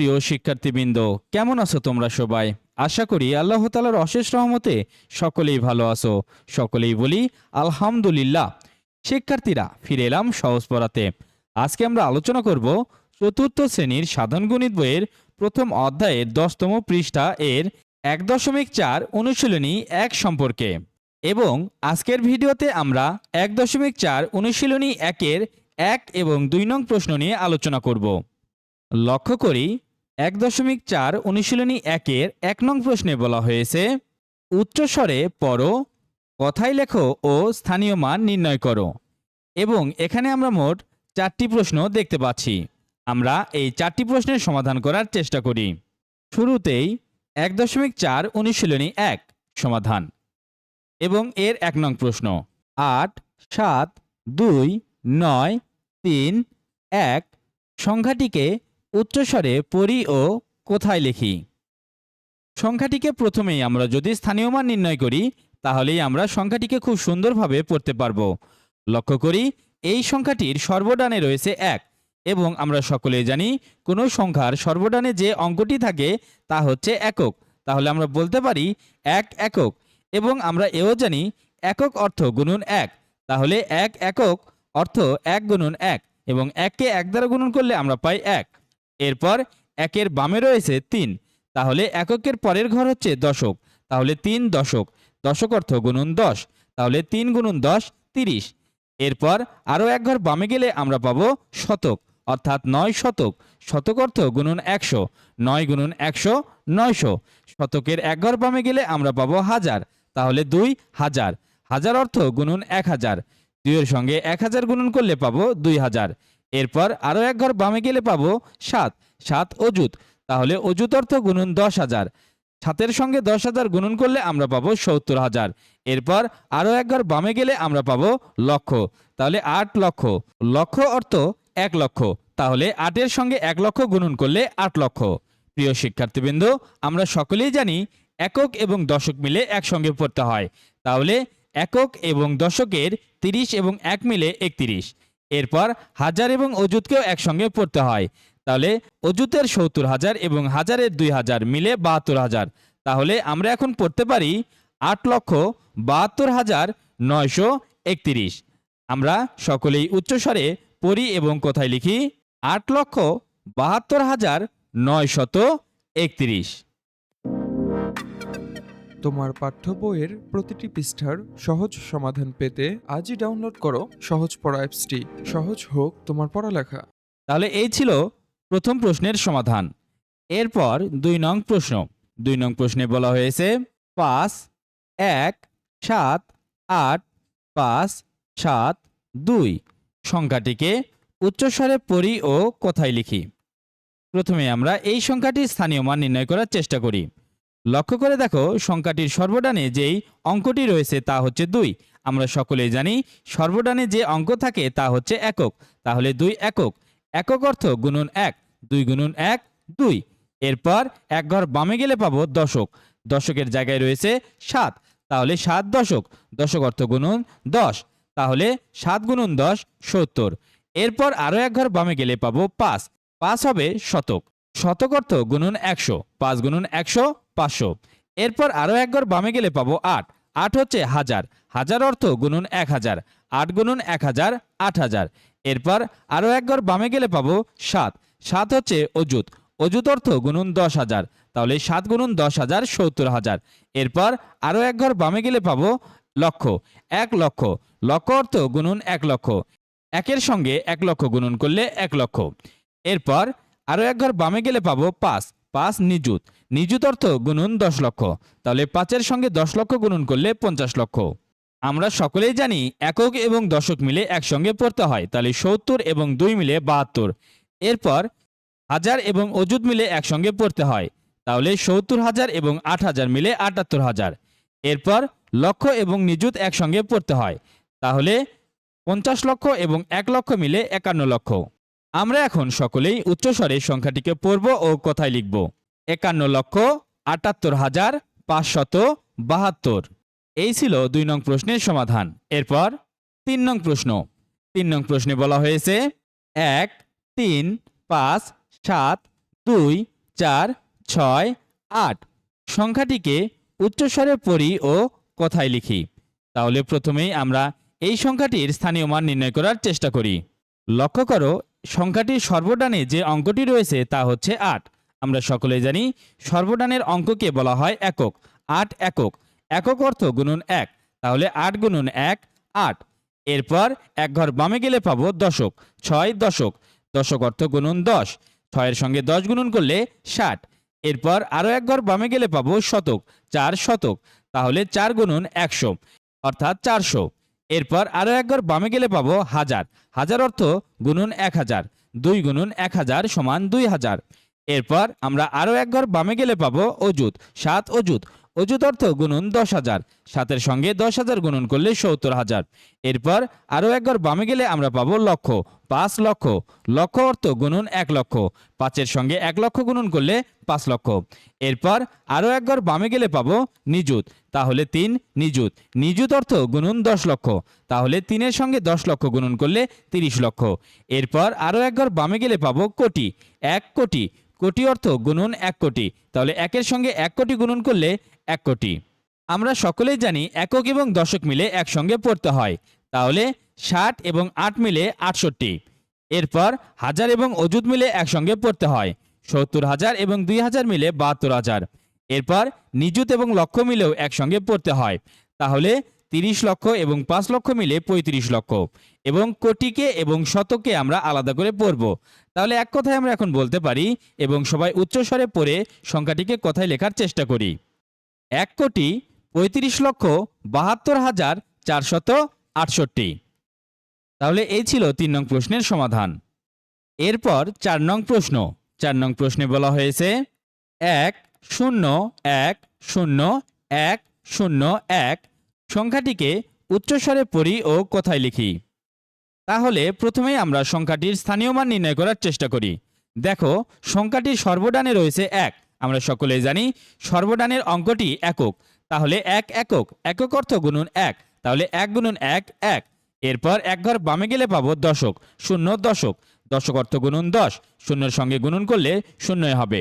প্রিয় শিক্ষার্থীবৃন্দ, কেমন আছো তোমরা সবাই? আশা করি আল্লাহ তালার অশেষ রহমতে সকলেই ভালো আছো। সকলেই বলি, আলহামদুলিল্লাহ। শিক্ষার্থীরা, ফিরে এলাম সহজ পড়াতে। আজকে আমরা আলোচনা করব চতুর্থ শ্রেণির সাধন গণিত বইয়ের প্রথম অধ্যায়ের দশতম পৃষ্ঠা এর এক দশমিক চার অনুশীলনী এক সম্পর্কে। এবং আজকের ভিডিওতে আমরা এক দশমিক চার অনুশীলনী একের এক এবং দুই নং প্রশ্ন নিয়ে আলোচনা করব। লক্ষ্য করি এক দশমিক চার অনুশীলনী একের এক নং প্রশ্নে বলা হয়েছে উচ্চস্বরে পড়ো কথাই লেখো ও স্থানীয় মান নির্ণয় করো। এবং এখানে আমরা মোট চারটি প্রশ্ন দেখতে পাচ্ছি। আমরা এই চারটি প্রশ্নের সমাধান করার চেষ্টা করি। শুরুতেই এক দশমিক চার অনুশীলনী এক সমাধান। এবং এর এক নং প্রশ্ন, আট, সাত, দুই, নয়, তিন, এক সংখ্যাটিকে উচ্চস্বরে পড়ি ও কোথায় লিখি। সংখ্যাটিকে প্রথমেই আমরা যদি স্থানীয় মান নির্ণয় করি, তাহলেই আমরা সংখ্যাটিকে খুব সুন্দরভাবে পড়তে পারব। লক্ষ্য করি, এই সংখ্যাটির সর্বডানে রয়েছে এক এবং আমরা সকলেই জানি কোনো সংখ্যার সর্বডানে যে অঙ্কটি থাকে তা হচ্ছে একক। তাহলে আমরা বলতে পারি এক একক এবং আমরা এও জানি একক অর্থ গুণন এক। তাহলে এক একক অর্থ এক গুণন এক এবং এককে এক দ্বারা গুণন করলে আমরা পাই এক। এরপর একের বামে রয়েছে তিন। তাহলে এককের পরের ঘর হচ্ছে দশক। তাহলে তিন দশক। দশক অর্থ গুণন দশ। তাহলে তিন গুণন দশ, তিরিশ। এরপর আরও এক ঘর বামে গেলে আমরা পাবো শতক। অর্থাৎ নয় শতক। শতক অর্থ গুণন একশো। নয় গুণন একশো, নয়শো। শতকের এক ঘর বামে গেলে আমরা পাবো হাজার। তাহলে দুই, হাজার। হাজার অর্থ গুণন এক হাজার। দুইয়ের সঙ্গে এক হাজার গুণন করলে পাবো দুই হাজার। এরপর আরও এক ঘর বামে গেলে পাবো সাত। সাত অজুত তাহলে অজুত অর্থ গুণন দশ হাজার। সাতের সঙ্গে দশ হাজার গুণন করলে আমরা পাবো সত্তর হাজার। এরপর আরও এক ঘর বামে গেলে আমরা পাবো লক্ষ। তাহলে আট লক্ষ। লক্ষ অর্থ এক লক্ষ। তাহলে আটের সঙ্গে এক লক্ষ গুণন করলে আট লক্ষ। প্রিয় শিক্ষার্থীবৃন্দ, আমরা সকলেই জানি একক এবং দশক মিলে একসঙ্গে পড়তে হয়। তাহলে একক এবং দশকের তিরিশ এবং এক মিলে একত্রিশ। এরপর হাজার এবং অজুতকেও একসঙ্গে পড়তে হয়। তাহলে অজুতের সত্তর হাজার এবং হাজারের দুই হাজার মিলে বাহাত্তর হাজার। তাহলে আমরা এখন পড়তে পারি আট লক্ষ বাহাত্তর হাজার নয়শো একত্রিশ। আমরা সকলেই উচ্চস্বরে পড়ি এবং কোথায় লিখি আট লক্ষ বাহাত্তর হাজার নয়শত একত্রিশ। তোমার পাঠ্য বইয়ের প্রতিটি পৃষ্ঠার সহজ সমাধান পেতে আজই ডাউনলোড করো সহজ পড়া অ্যাপসটি। সহজ হোক তোমার পড়ালেখা। তাহলে এই ছিল প্রথম প্রশ্নের সমাধান। এরপর দুই নং প্রশ্ন। দুই নং প্রশ্নে বলা হয়েছে, পাঁচ, এক, সাত, আট, পাঁচ, সাত, দুই। সংখ্যাটিকে উচ্চস্বরে পড়ি ও কোথায় লিখি? প্রথমে আমরা এই সংখ্যাটির স্থানীয় মান নির্ণয় করার চেষ্টা করি। লক্ষ্য করে দেখো, সংখ্যাটির সর্বডানে যেই অঙ্কটি রয়েছে তা হচ্ছে দুই। আমরা সকলেই জানি, সর্বডানে যে অঙ্ক থাকে তা হচ্ছে একক। তাহলে দুই একক। একক অর্থ গুণন এক, দুই গুণন এক, দুই। এরপর এক ঘর বামে গেলে পাবো দশক। দশকের জায়গায় রয়েছে সাত। তাহলে সাত দশক। দশক অর্থ গুণন দশ। তাহলে সাত গুণন দশ, সত্তর। এরপর আরও এক ঘর বামে গেলে পাবো পাঁচ। পাঁচ হবে শতক। শতক অর্থ গুণন একশো। পাঁচ গুণন একশো পাঁচশো। এরপর আরও এক ঘর বামে গেলে পাবো আট। আট হচ্ছে হাজার। হাজার অর্থ গুনুন এক হাজার। আট গুনুন এক হাজার, আট হাজার। এরপর আরও এক ঘর বামে গেলে পাবো সাত। সাত হচ্ছে অজুত অজুত অর্থ গুনুন দশ হাজার। তাহলে সাত গুনুন দশ হাজার, সত্তর হাজার। এরপর আরও এক ঘর বামে গেলে পাবো লক্ষ। এক লক্ষ। লক্ষ অর্থ গুনুন এক লক্ষ। একের সঙ্গে এক লক্ষ গুণন করলে এক লক্ষ। এরপর আরও এক ঘর বামে গেলে পাবো পাঁচ। পাঁচ নিযুত। নিযুত অর্থ গুণন দশ লক্ষ। তাহলে পাঁচের সঙ্গে দশ লক্ষ গুণন করলে পঞ্চাশ লক্ষ। আমরা সকলেই জানি একক এবং দশক মিলে একসঙ্গে পড়তে হয়। তাহলে সত্তর এবং দুই মিলে বাহাত্তর। এরপর হাজার এবং অজুত মিলে একসঙ্গে পড়তে হয়। তাহলে সত্তর হাজার এবং আট হাজার মিলে আটাত্তর হাজার। এরপর লক্ষ এবং নিযুত একসঙ্গে পড়তে হয়। তাহলে পঞ্চাশ লক্ষ এবং এক লক্ষ মিলে একান্ন লক্ষ। আমরা এখন সকলেই উচ্চস্বরে সংখ্যাটিকে পড়ব ও কথায় লিখব। একান্ন লক্ষ আটাত্তর হাজার পাঁচশত বাহাত্তর। এই ছিল দুই নং প্রশ্নের সমাধান। এরপর তিন নং প্রশ্ন। তিন নং প্রশ্নে বলা হয়েছে, এক, তিন, পাঁচ, সাত, দুই, চার, ছয়, আট। সংখ্যাটিকে উচ্চস্বরে পড়ি ও কথায় লিখি। তাহলে প্রথমেই আমরা এই সংখ্যাটির স্থানীয় মান নির্ণয় করার চেষ্টা করি। লক্ষ্য করো সংখ্যাটির সর্বডানে যে অঙ্কটি রয়েছে তা হচ্ছে আট। আমরা সকলে জানি সর্বডানের অঙ্ককে বলা হয় একক। আট একক। একক অর্থ গুণন এক। তাহলে আট গুণন এক, আট। এরপর এক ঘর বামে গেলে পাবো দশক। ছয় দশক। দশক অর্থ গুণন দশ। ছয়ের সঙ্গে দশ গুণন করলে ষাট। এরপর আরও এক ঘর বামে গেলে পাবো শতক। চার শতক। তাহলে চার গুণন একশো। অর্থাৎ চারশো। এরপর আরও একবার বামে গেলে পাবো হাজার। হাজার অর্থ গুনুন এক হাজার। দুই গুনুন এক হাজার সমান দুই হাজার। এরপর আমরা আরও একবার বামে গেলে পাবো অজুত সাত অজুত অজুত অর্থ গুণন দশ হাজার। সাতের সঙ্গে দশ হাজার গুণন করলে সত্তর হাজার। এরপর আরও একবার বামে গেলে আমরা পাবো লক্ষ। পাঁচ লক্ষ। লক্ষ অর্থ গুণন এক লক্ষ। পাঁচের সঙ্গে এক লক্ষ গুণন করলে পাঁচ লক্ষ। এরপর আরও একবার বামে গেলে পাবো নিযুত। তাহলে তিন, নিযুত। নিযুত অর্থ গুণন দশ লক্ষ। তাহলে তিনের সঙ্গে দশ লক্ষ গুণন করলে তিরিশ লক্ষ। এরপর আরও একবার বামে গেলে পাবো কোটি। এক কোটি। কোটি অর্থ গুণন এক কোটি। তাহলে একের সঙ্গে এক কোটি গুণন করলে এক কোটি। আমরা সকলেই জানি একক এবং দশক মিলে একসঙ্গে পড়তে হয়। তাহলে ষাট এবং আট মিলে আটষট্টি। এরপর হাজার এবং অজুত মিলে একসঙ্গে পড়তে হয়। সত্তর হাজার এবং দুই হাজার মিলে বাহাত্তর হাজার। এরপর নিযুত এবং লক্ষ মিলেও একসঙ্গে পড়তে হয়। তাহলে তিরিশ লক্ষ এবং পাঁচ লক্ষ মিলে পঁয়ত্রিশ লক্ষ। এবং কোটিকে এবং শতকে আমরা আলাদা করে পড়ব। তাহলে এক কথায় আমরা এখন বলতে পারি এবং সবাই উচ্চস্বরে পড়ে সংখ্যাটিকে কথায় লেখার চেষ্টা করি। এক কোটি পঁয়ত্রিশ লক্ষ বাহাত্তর হাজার চারশত আটষট্টি। তাহলে এই ছিল তিন নং প্রশ্নের সমাধান। এরপর চার নং প্রশ্ন। চার নং প্রশ্নে বলা হয়েছে, এক শূন্য এক শূন্য এক শূন্য এক সংখ্যাটিকে উচ্চস্বরে পড়ি ও কথায় লিখি। তাহলে প্রথমেই আমরা সংখ্যাটির স্থানীয় মান নির্ণয় করার চেষ্টা করি। দেখো, সংখ্যাটির সর্বডানে রয়েছে এক। আমরা সকলে জানি সর্বডানের অঙ্কটি একক। তাহলে এক একক একক অর্থ গুণন এক, তাহলে এক গুণন এক এক। এরপর এক ঘর বামে গেলে পাবো দশক, শূন্য দশক। দশক অর্থ গুণন দশ, শূন্যের সঙ্গে গুণন করলে শূন্যই হবে।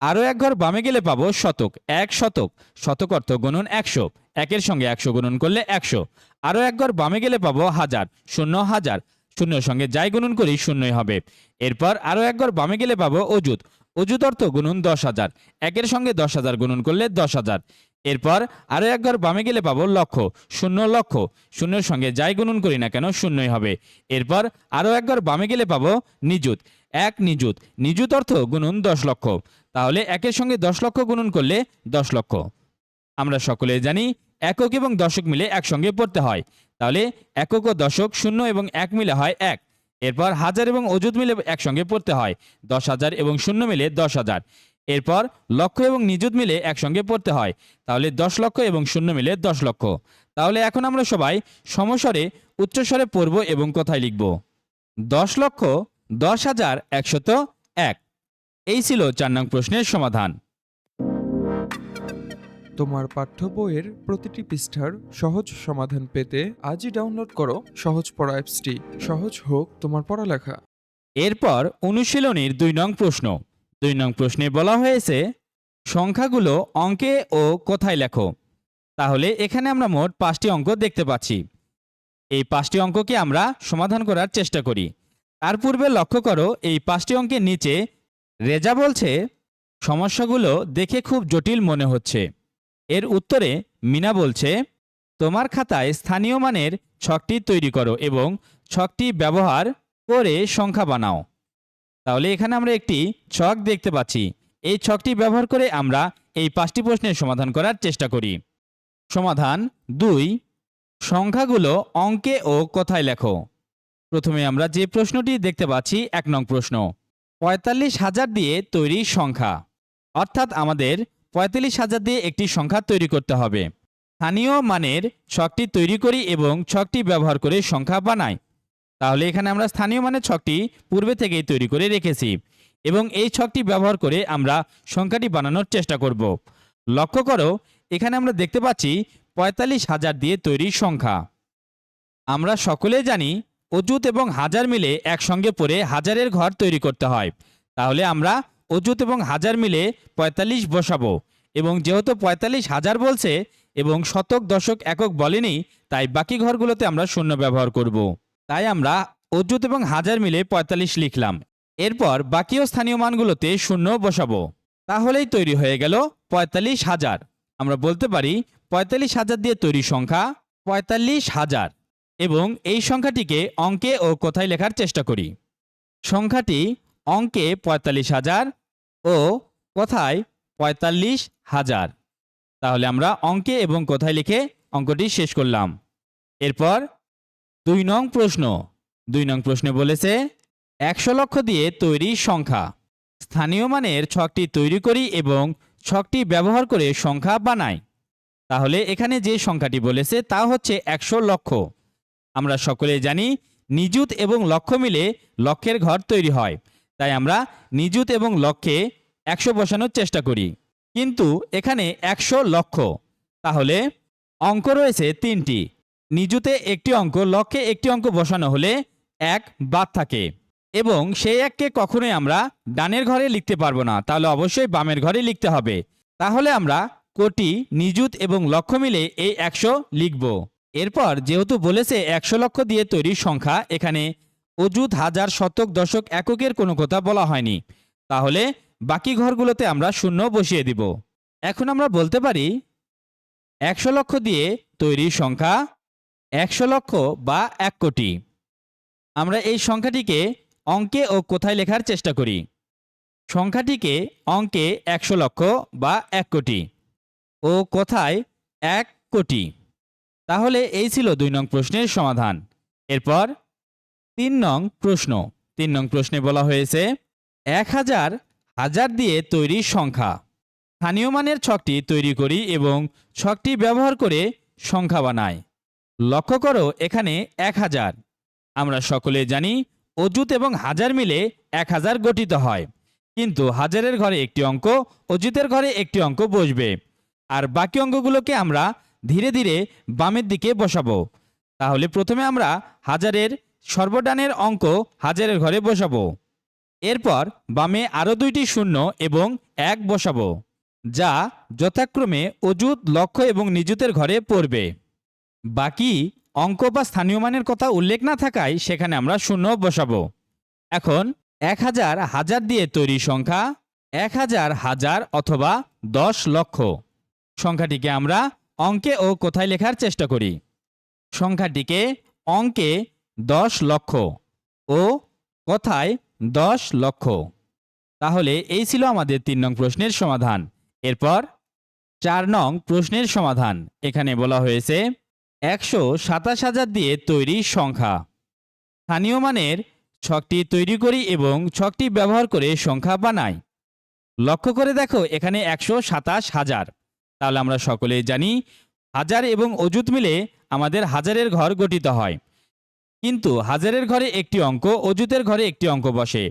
আরও এক ঘর বামে গেলে পাবো শতক, এক শতক। শতক অর্থ গুণন একশো, একের সঙ্গে একশো গুণন করলে একশো। আরও এক ঘর বামে গেলে পাবো হাজার, শূন্য হাজার। শূন্যের সঙ্গে যাই গুণন করি শূন্যই হবে। এরপর আরও এক ঘর বামে গেলে পাবো অজুত অজুত অর্থ গুণন দশ হাজার। একের সঙ্গে দশ হাজার গুণন করলে দশ হাজার। এরপর আরও এক ঘর বামে গেলে পাবো লক্ষ, শূন্য লক্ষ। শূন্যের সঙ্গে যাই গুণন করি না কেন শূন্যই হবে। এরপর আরও এক ঘর বামে গেলে পাবো নিযুত। এক নিযুত। নিযুত অর্থ গুণন দশ লক্ষ। তাহলে একের সঙ্গে দশ লক্ষ গুণন করলে দশ লক্ষ। আমরা সকলে জানি একক এবং দশক মিলে একসঙ্গে পড়তে হয়। তাহলে একক ও দশক শূন্য এবং এক মিলে হয় এক। এরপর হাজার এবং অযুত মিলে একসঙ্গে পড়তে হয়, দশ হাজার এবং শূন্য মিলে দশ হাজার। এরপর লক্ষ এবং নিযুত মিলে একসঙ্গে পড়তে হয়, তাহলে দশ লক্ষ এবং শূন্য মিলে দশ লক্ষ। তাহলে এখন আমরা সবাই সমস্বরে, উচ্চস্বরে পড়ব এবং কথায় লিখব? দশ লক্ষ, দশ হাজার একশত এক। এই ছিল চার নং প্রশ্নের সমাধান। তোমার পাঠ্য বইয়ের প্রতিটি পৃষ্ঠার সহজ সমাধান পেতে আজই ডাউনলোড করো সহজ পড়া অ্যাপসটি সহজ হোক তোমার পড়ালেখা। এরপর অনুশীলনীর দুই নং প্রশ্ন। দুই নং প্রশ্নে বলা হয়েছে, সংখ্যাগুলো অঙ্কে ও কোথায় লেখো? তাহলে এখানে আমরা মোট পাঁচটি অঙ্ক দেখতে পাচ্ছি। এই পাঁচটি অঙ্ককে আমরা সমাধান করার চেষ্টা করি। তার পূর্বে লক্ষ্য করো, এই পাঁচটি অঙ্কের নিচে রেজা বলছে, সমস্যাগুলো দেখে খুব জটিল মনে হচ্ছে। এর উত্তরে মিনা বলছে, তোমার খাতায় স্থানীয় মানের ছকটি তৈরি করো এবং ছকটি ব্যবহার করে সংখ্যা বানাও। তাহলে এখানে আমরা একটি ছক দেখতে পাচ্ছি। এই ছকটি ব্যবহার করে আমরা এই পাঁচটি প্রশ্নের সমাধান করার চেষ্টা করি। সমাধান দুই, সংখ্যাগুলো অঙ্কে ও কথায় লেখো? প্রথমে আমরা যে প্রশ্নটি দেখতে পাচ্ছি, এক নং প্রশ্ন, পঁয়তাল্লিশ হাজার দিয়ে তৈরি সংখ্যা, অর্থাৎ আমাদের পঁয়তাল্লিশ হাজার দিয়ে একটি সংখ্যা তৈরি করতে হবে। স্থানীয় মানের ছকটি তৈরি করি এবং ছকটি ব্যবহার করে সংখ্যা বানাই। তাহলে এখানে আমরা স্থানীয় মানের ছকটি পূর্বে থেকেই তৈরি করে রেখেছি এবং এই ছকটি ব্যবহার করে আমরা সংখ্যাটি বানানোর চেষ্টা করব। লক্ষ্য করো, এখানে আমরা দেখতে পাচ্ছি পঁয়তাল্লিশ হাজার দিয়ে তৈরি সংখ্যা। আমরা সকলে জানি অজুত এবং হাজার মিলে একসঙ্গে পড়ে হাজারের ঘর তৈরি করতে হয়। তাহলে আমরা অজুত এবং হাজার মিলে পঁয়তাল্লিশ বসাবো। এবং যেহেতু পঁয়তাল্লিশ হাজার বলছে এবং শতক, দশক, একক বলেনি, তাই বাকি ঘরগুলোতে আমরা শূন্য ব্যবহার করব। তাই আমরা অজুত এবং হাজার মিলে পঁয়তাল্লিশ লিখলাম। এরপর বাকি ও স্থানীয় মানগুলোতে শূন্য বসাবো। তাহলেই তৈরি হয়ে গেল পঁয়তাল্লিশ হাজার। আমরা বলতে পারি পঁয়তাল্লিশ হাজার দিয়ে তৈরি সংখ্যা পঁয়তাল্লিশ হাজার। এবং এই সংখ্যাটিকে অঙ্কে ও কোথায় লেখার চেষ্টা করি। সংখ্যাটি অঙ্কে পঁয়তাল্লিশ হাজার ও কোথায় পঁয়তাল্লিশ হাজার। তাহলে আমরা অঙ্কে এবং কোথায় লিখে অঙ্কটি শেষ করলাম। এরপর দুই নং প্রশ্ন। দুই নং প্রশ্নে বলেছে, একশো লক্ষ দিয়ে তৈরি সংখ্যা। স্থানীয় মানের ছকটি তৈরি করি এবং ছকটি ব্যবহার করে সংখ্যা বানাই। তাহলে এখানে যে সংখ্যাটি বলেছে তা হচ্ছে একশো লক্ষ। আমরা সকলে জানি, নিযুত এবং লক্ষ্য মিলে লক্ষ্যের ঘর তৈরি হয়। তাই আমরা নিযুত এবং লক্ষ্যে একশো বসানোর চেষ্টা করি। কিন্তু এখানে একশো লক্ষ। তাহলে অঙ্ক রয়েছে তিনটি। নিযুতে একটি অঙ্ক, লক্ষ্যে একটি অঙ্ক বসানো হলে এক বাদ থাকে। এবং সেই এককে কখনোই আমরা ডানের ঘরে লিখতে পারব না। তাহলে অবশ্যই বামের ঘরে লিখতে হবে। তাহলে আমরা কোটি, নিযুত এবং লক্ষ্য মিলে এই একশো লিখব। এরপর যেহেতু বলেছে একশো লক্ষ দিয়ে তৈরি সংখ্যা এখানে অযুত হাজার শতক দশক এককের কোনো কথা বলা হয়নি। তাহলে বাকি ঘরগুলোতে আমরা শূন্য বসিয়ে দিব। এখন আমরা বলতে পারি, একশো লক্ষ দিয়ে তৈরি সংখ্যা একশো লক্ষ বা এক কোটি। আমরা এই সংখ্যাটিকে অঙ্কে ও কোথায় লেখার চেষ্টা করি? সংখ্যাটিকে অঙ্কে একশো লক্ষ বা এক কোটি ও কোথায় এক কোটি। তাহলে এই ছিল দুই নং প্রশ্নের সমাধান। এরপর তিন নং প্রশ্ন। তিন নং প্রশ্নে বলা হয়েছে, এক হাজার হাজার দিয়ে তৈরি সংখ্যা। স্থানীয় মানের ছকটি তৈরি করি এবং ছকটি ব্যবহার করে সংখ্যা বানাই। লক্ষ্য করো, এখানে এক হাজার। আমরা সকলে জানি অজুত এবং হাজার মিলে এক হাজার গঠিত হয়। কিন্তু হাজারের ঘরে একটি অঙ্ক অজুতের ঘরে একটি অঙ্ক বসবে। আর বাকি অঙ্কগুলোকে আমরা ধীরে ধীরে বামের দিকে বসাবো। তাহলে প্রথমে আমরা হাজারের সর্বডানের অঙ্ক হাজারের ঘরে বসাবো। এরপর বামে আরও দুইটি শূন্য এবং এক বসাবো, যা যথাক্রমে অজুত লক্ষ্য এবং নিযুতের ঘরে পড়বে। বাকি অঙ্ক বা স্থানীয় মানের কথা উল্লেখ না থাকায় সেখানে আমরা শূন্য বসাবো। এখন এক হাজার হাজার দিয়ে তৈরি সংখ্যা এক হাজার হাজার অথবা দশ লক্ষ। সংখ্যাটিকে আমরা অঙ্কে ও কোথায় লেখার চেষ্টা করি? সংখ্যাটিকে অঙ্কে দশ লক্ষ। ও কথায় দশ লক্ষ। তাহলে এই ছিল আমাদের তিন নং প্রশ্নের সমাধান। এরপর চার নং প্রশ্নের সমাধান। এখানে বলা হয়েছে একশো সাতাশ হাজার দিয়ে তৈরি সংখ্যা। স্থানীয় মানের ছকটি তৈরি করি এবং ছকটি ব্যবহার করে সংখ্যা বানাই। লক্ষ্য করে দেখো, এখানে একশো সাতাশ হাজার। তাহলে আমরা সকলেই জানি, হাজার এবং অজুত মিলে আমাদের হাজারের ঘর গঠিত হয়। কিন্তু হাজারের ঘরে একটি অঙ্ক অজুতের ঘরে একটি অঙ্ক বসে।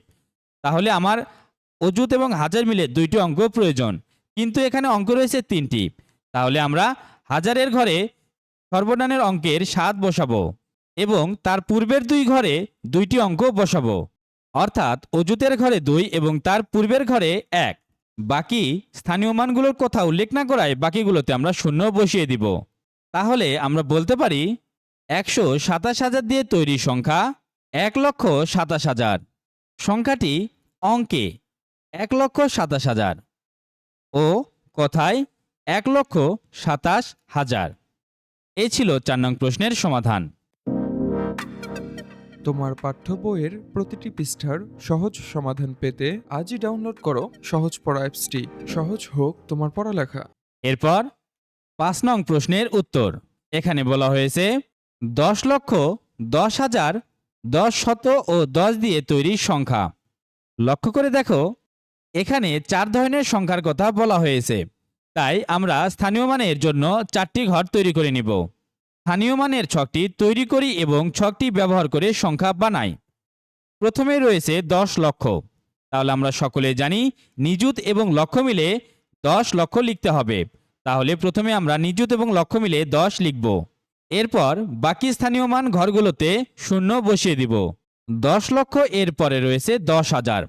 তাহলে আমার অজুত এবং হাজার মিলে দুইটি অঙ্ক প্রয়োজন। কিন্তু এখানে অঙ্ক রয়েছে তিনটি। তাহলে আমরা হাজারের ঘরে সর্বনানের অঙ্কের সাত বসাবো এবং তার পূর্বের দুই ঘরে দুইটি অঙ্ক বসাবো। অর্থাৎ অজুতের ঘরে দুই এবং তার পূর্বের ঘরে এক। বাকি স্থানীয় মানগুলোর কথা উল্লেখ না করায় বাকিগুলোতে আমরা শূন্য বসিয়ে দিব। তাহলে আমরা বলতে পারি একশো সাতাশ হাজার দিয়ে তৈরি সংখ্যা এক লক্ষ সাতাশ হাজার। সংখ্যাটি অঙ্কে এক লক্ষ সাতাশ হাজার ও কথায় এক লক্ষ সাতাশ হাজার। এ ছিল চার নং প্রশ্নের সমাধান। তোমার পাঠ্য বইয়ের প্রতিটি পৃষ্ঠার সহজ সমাধান পেতে আজই ডাউনলোড করো সহজ পড়া অ্যাপসটি। সহজ হোক তোমার পড়ালেখা। এরপর পাঁচ নং প্রশ্নের উত্তর। এখানে বলা হয়েছে দশ লক্ষ দশ হাজার দশ শত ও দশ দিয়ে তৈরি সংখ্যা। লক্ষ্য করে দেখো, এখানে চার ধরনের সংখ্যার কথা বলা হয়েছে। তাই আমরা স্থানীয় মানের জন্য চারটি ঘর তৈরি করে নিব। স্থানীয় মানের ছকটি তৈরি করি এবং ছকটি ব্যবহার করে সংখ্যা বানাই। প্রথমে রয়েছে দশ লক্ষ। তাহলে আমরা সকলে জানি, নিযুত এবং লক্ষ্য মিলে দশ লক্ষ লিখতে হবে। তাহলে প্রথমে আমরা নিযুত এবং লক্ষ্য মিলে দশ লিখব। এরপর বাকি স্থানীয় মান ঘরগুলোতে শূন্য বসিয়ে দিব। দশ লক্ষ এর পরে রয়েছে দশ হাজার।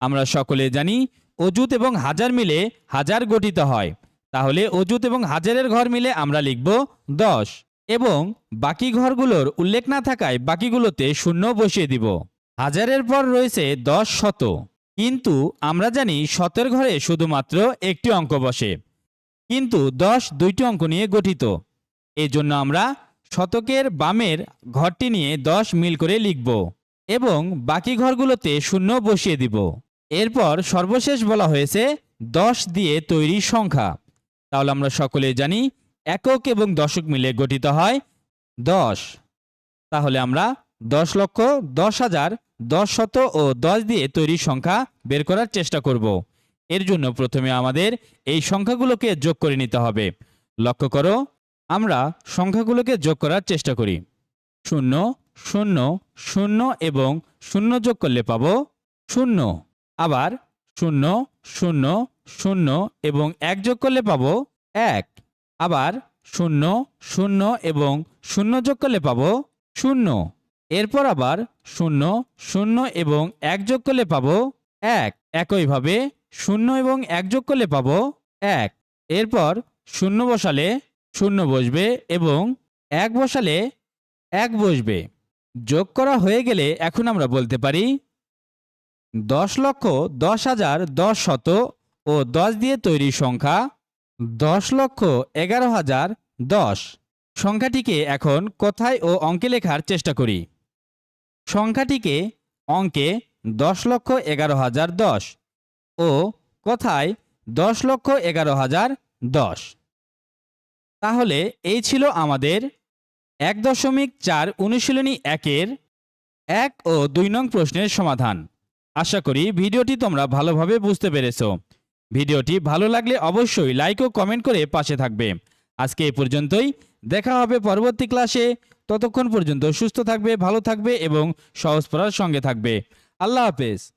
আমরা সকলে জানি অজুত এবং হাজার মিলে হাজার গঠিত হয়। তাহলে অজুত এবং হাজারের ঘর মিলে আমরা লিখব দশ। এবং বাকি ঘরগুলোর উল্লেখ না থাকায় বাকিগুলোতে শূন্য বসিয়ে দিব। হাজারের পর রয়েছে দশ শত। কিন্তু আমরা জানি শতের ঘরে শুধুমাত্র একটি অঙ্ক বসে। কিন্তু দশ দুইটি অঙ্ক নিয়ে গঠিত। এই জন্য আমরা শতকের বামের ঘরটি নিয়ে দশ মিল করে লিখব এবং বাকি ঘরগুলোতে শূন্য বসিয়ে দিব। এরপর সর্বশেষ বলা হয়েছে দশ দিয়ে তৈরি সংখ্যা। তাহলে আমরা সকলে জানি একক এবং দশক মিলে গঠিত হয় দশ। তাহলে আমরা দশ লক্ষ দশ হাজার দশ শত ও দশ দিয়ে তৈরি সংখ্যা বের করার চেষ্টা করব। এর জন্য প্রথমে আমাদের এই সংখ্যাগুলোকে যোগ করে নিতে হবে। লক্ষ্য করো আমরা সংখ্যাগুলোকে যোগ করার চেষ্টা করি। শূন্য শূন্য শূন্য এবং শূন্য যোগ করলে পাবো শূন্য। আবার শূন্য শূন্য শূন্য এবং এক যোগ করলে পাবো এক। আবার শূন্য শূন্য এবং শূন্য যোগ করলে পাবো শূন্য। এরপর আবার শূন্য শূন্য এবং এক যোগ করলে পাবো এক। একইভাবে শূন্য এবং এক যোগ করলে পাবো এক। এরপর শূন্য বসালে শূন্য বসবে এবং এক বসালে এক বসবে। যোগ করা হয়ে গেলে এখন আমরা বলতে পারি দশ লক্ষ দশ হাজার দশ শত ও দশ দিয়ে তৈরি সংখ্যা দশ লক্ষ এগারো হাজার দশ। সংখ্যাটিকে এখন কোথায় ও অঙ্কে লেখার চেষ্টা করি। সংখ্যাটিকে অঙ্কে দশ লক্ষ এগারো হাজার দশ ও কথায় দশ লক্ষ এগারো হাজার দশ। তাহলে এই ছিল আমাদের এক দশমিক চার অনুশীলনী একের এক ও দুই নং প্রশ্নের সমাধান। আশা করি ভিডিওটি তোমরা ভালোভাবে বুঝতে পেরেছ। ভিডিওটি ভালো লাগলে অবশ্যই লাইক ও কমেন্ট করে পাশে থাকবে। আজকে এ পর্যন্তই। দেখা হবে পরবর্তী ক্লাসে। ততক্ষণ পর্যন্ত সুস্থ থাকবে, ভালো থাকবে এবং সহজ পড়ার সঙ্গে থাকবে। আল্লাহ হাফেজ।